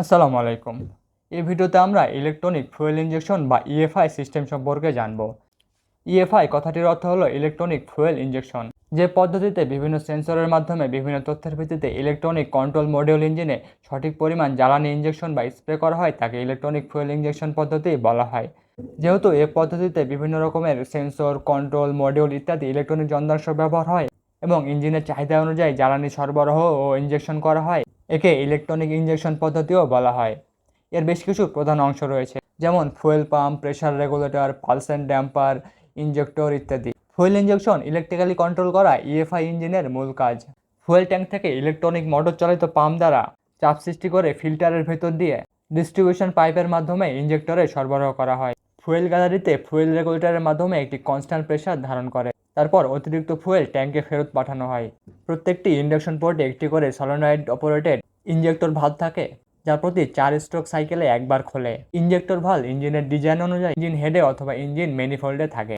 আসসালামু আলাইকুম। এই ভিডিওতে আমরা ইলেকট্রনিক ফুয়েল ইনজেকশন বা ইএফআই সিস্টেম সম্পর্কে জানব। ইএফআই কথাটির অর্থ হলো ইলেকট্রনিক ফুয়েল ইনজেকশন, যে পদ্ধতিতে বিভিন্ন সেন্সরের মাধ্যমে বিভিন্ন তথ্যের ভিত্তিতে ইলেকট্রনিক কন্ট্রোল মডিউল ইঞ্জিনে সঠিক পরিমাণ জ্বালানি ইনজেকশন বা স্প্রে করা হয়, তাকে ইলেকট্রনিক ফুয়েল ইনজেকশন পদ্ধতি বলা হয়। যেহেতু এ পদ্ধতিতে বিভিন্ন রকমের সেন্সর, কন্ট্রোল মডিউল ইত্যাদি ইলেকট্রনিক যন্ত্রাংশ ব্যবহার হয় এবং ইঞ্জিনের চাহিদা অনুযায়ী জ্বালানি সরবরাহ ও ইনজেকশন করা হয়। একে ইলেকট্রনিক ইঞ্জেকশন পদ্ধতিও বলা হয়। এর বেশ কিছু প্রধান অংশ রয়েছে, যেমন fuel pump pressure regulator পালসেন damper injector ইত্যাদি। ফুয়েল ইঞ্জেকশন ইলেকট্রিক্যালি কন্ট্রোল করা ইএফআই ইঞ্জিনের মূল কাজ। ফুয়েল ট্যাঙ্ক থেকে ইলেকট্রনিক মোটর চালিত পাম্প দ্বারা চাপ সৃষ্টি করে ফিল্টারের ভেতর দিয়ে ডিস্ট্রিবিউশন পাইপের মাধ্যমে ইনজেক্টরে সরবরাহ করা হয়। ফুয়েল গ্যালারিতে ফুয়েল রেগুলেটরের মাধ্যমে একটি কনস্ট্যান্ট প্রেসার ধারণ করে। তারপর অতিরিক্ত ফুয়েল ট্যাঙ্কে ফেরত পাঠানো হয়। প্রত্যেকটি ইন্ডাকশন পোর্টে একটি করে সলোনয়েড অপারেটেড ইঞ্জেক্টর ভালো থাকে, যার প্রতি চার স্ট্রোক সাইকেলে একবার খোলে। ইঞ্জেক্টর ভালো ইঞ্জিনের ডিজাইন অনুযায়ী ইঞ্জিন হেডে অথবা ইঞ্জিন ম্যানিফোল্ডে থাকে।